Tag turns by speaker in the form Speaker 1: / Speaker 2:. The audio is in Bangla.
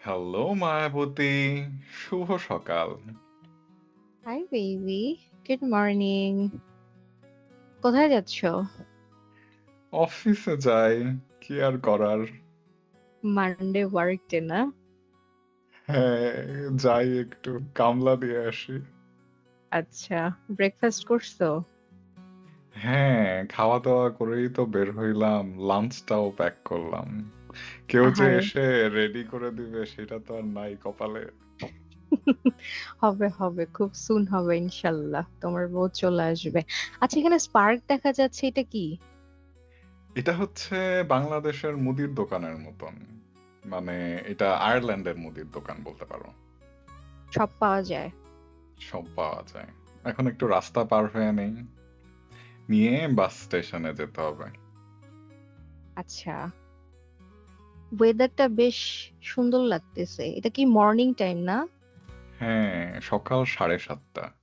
Speaker 1: হ্যালো মায়াবতী। শুভ সকাল।
Speaker 2: Hi baby. Good morning. কোথায় যাচ্ছ?
Speaker 1: অফিসে যাই। কি আর করার?
Speaker 2: মানডে ওয়ার্ক ডে না?
Speaker 1: হ্যাঁ যাই একটু কামলা দিয়ে আসি।
Speaker 2: আচ্ছা ব্রেকফাস্ট করছ?
Speaker 1: হ্যাঁ খাওয়া দাওয়া করেই তো বের হইলাম লাঞ্চটাও প্যাক করলাম। কেউ যে এসে রেডি করে দিবে সেটা তো আর নাই কপালে।
Speaker 2: হবে হবে খুব সুন হবে ইনশাল্লাহ তোমার বউ চলে আসবে। আচ্ছা এখানে স্পার্ক দেখা যাচ্ছে এটা কি?
Speaker 1: এটা হচ্ছে বাংলাদেশের মুদির দোকানের মতন। মানে এটা আয়ারল্যান্ডের মুদির দোকান বলতে পারো।
Speaker 2: সব পাওয়া যায়?
Speaker 1: সব পাওয়া যায়। এখন একটু রাস্তা পার হয়ে নেই। নিয়ে বাস স্টেশনে যেতে হবে।
Speaker 2: আচ্ছা। ওয়েদারটা বেশ সুন্দর লাগতেছে। এটা কি মর্নিং টাইম না?
Speaker 1: হ্যাঁ সকাল সাড়ে সাতটা।